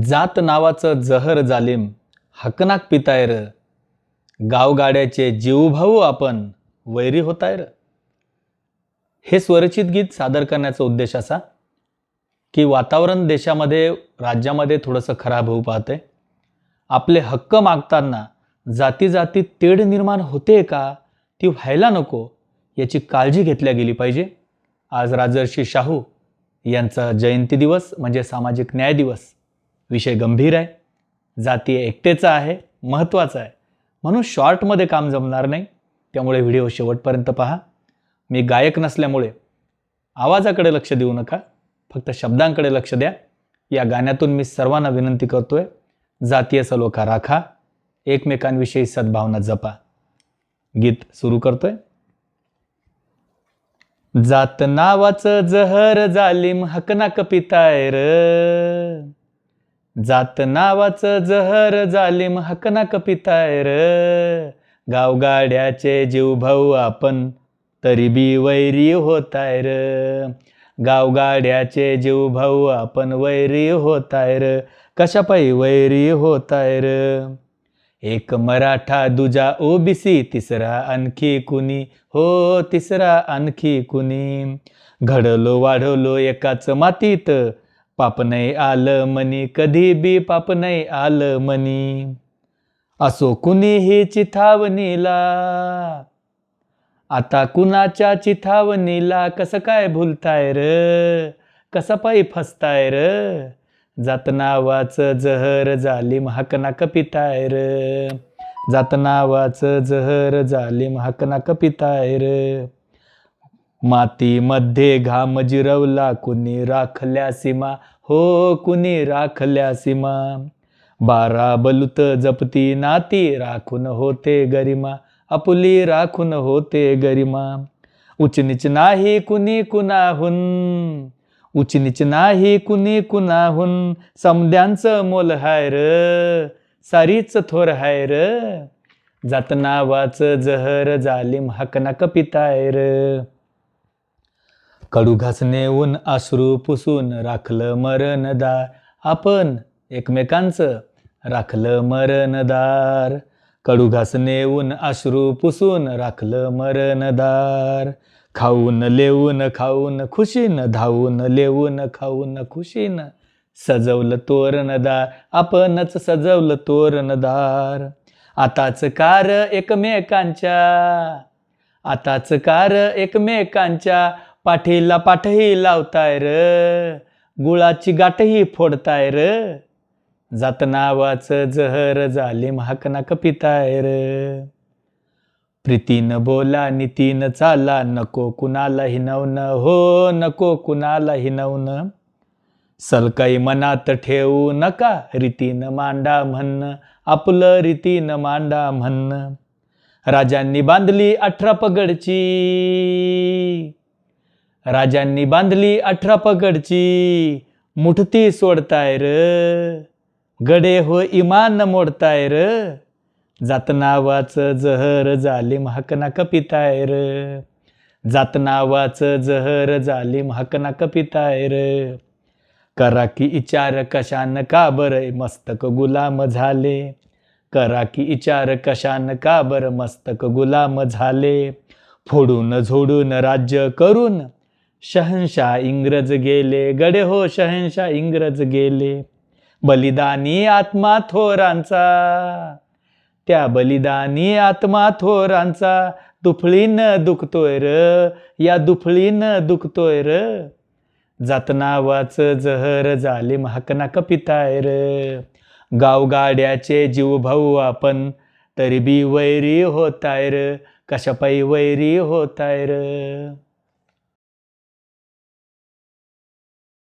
जात नावाचं जहर जालिम हकनाक पिताय र. गावगाड्याचे जीवभाऊ आपण वैरी होताय र. हे स्वरचित गीत सादर करण्याचा उद्देश असा की वातावरण देशामध्ये राज्यामध्ये थोडंसं खराब होऊ पाहते आपले हक्क मागताना जाती जाती तेढ निर्माण होते का ती व्हायला नको याची काळजी घेतल्या गेली पाहिजे. आज राजर्षी शाहू यांचा जयंती दिवस म्हणजे सामाजिक न्याय दिवस. विषय गंभीर आहे. जातीय एकटेचा आहे महत्त्वाचा आहे. म्हणून शॉर्टमध्ये काम जमणार नाही. त्यामुळे व्हिडिओ शेवटपर्यंत पहा. मी गायक नसल्यामुळे आवाजाकडे लक्ष देऊ नका. फक्त शब्दांकडे लक्ष द्या. या गाण्यातून मी सर्वांना विनंती करतो आहे जातीय सलोखा राखा. एकमेकांविषयी सद्भावना जपा. गीत सुरू करतोय. जात नावाचं जहर जालिम हकनाक पिताय र. जात नावाचं जहर जालिम हकनाक पिताय र गावगाड्याचे जीव भाऊ आपण तरी बी वैरी होताय र गावगाड्याचे जीव भाऊ आपण वैरी होताय र कशापायी वैरी होताय र एक मराठा दुजा ओबीसी तिसरा आणखी कुणी? हो तिसरा आणखी कुणी? घडलो वाढवलो एकाच मातीत. पाप नाही आलं मनी कधी बी पाप नाही आलं मनी असो कुणीही चिथावणीला आता कुणाच्या चिथावणीला कसं काय भुलताय र? कसं पायी फसताय र? जात नावाचं जहर जालिम हाकनाक पिताय र? जात नावाचं जहर जालिम हाकनाक पिताय र? मातीमध्ये घाम जिरवला कुणी राखल्या सीमा हो कुणी राखल्या सीमा. बारा बलुत जपती नाती राखून होते गरिमा. आपुली राखून होते गरिमा. उचनीच नाही कुणी कुणाहून. उचनीच नाही कुणी कुणाहून. समद्यांचं मोल हाय र. सारीच थोर हाय र. जात नावाचं जहर जालिम हकनाक पिताय र. कडू घास नेऊन अश्रू पुसून राखलं मरणदार आपण एकमेकांचं राखलं मरणदार कडू घास नेऊन अश्रू पुसून राखलं मरणदार खाऊन लेऊन खाऊन खुशीन धावून लेऊन खाऊन खुशीन. सजवलं तोरणदार आपणच सजवलं तोरणदार आताच कार एकमेकांच्या. आताच कार एकमेकांच्या. पाठीला पाठही लावताय र. गुळाची गाठही फोडताय र. जात नावाचं जहर झाले महाकनाक पिताय र. प्रीतीनं बोला नितीन चाला नको कुणाला हिनवणं हो नको कुणाला हिनवणं सलकाई मनात ठेवू नका रीतीनं मांडा म्हणणं आपलं रीतीनं मांडा म्हणणं राजांनी बांधली अठरा पगडची. राजांनी बांधली अठरा पगडची. मुठती सोडताय र. गडे हो इमान मोडताय र. जातनावाचं जहर झाले महाकना कपिताय र. जातनावाचं जहर झाले महाकना कपिताय र. करा की इचार कशान का बर मस्तक गुलाम झाले. करा की इचार कशान का बर मस्तक गुलाम झाले. फोडून झोडून राज्य करून शहनशाह इंग्रज गेले. गडे हो शहनशाह इंग्रज गेले. बलिदानी आत्मा थोरांचा. त्या बलिदानी आत्मा थोरांचा. दुफळीनं दुखतोय र. या दुफळीनं दुखतोय र. जातनावाच जहर झाले महाकना कपिताय र. गावगाड्याचे जीव भाऊ आपण तरी बी वैरी होताय र. कशापायी वैरी होताय र.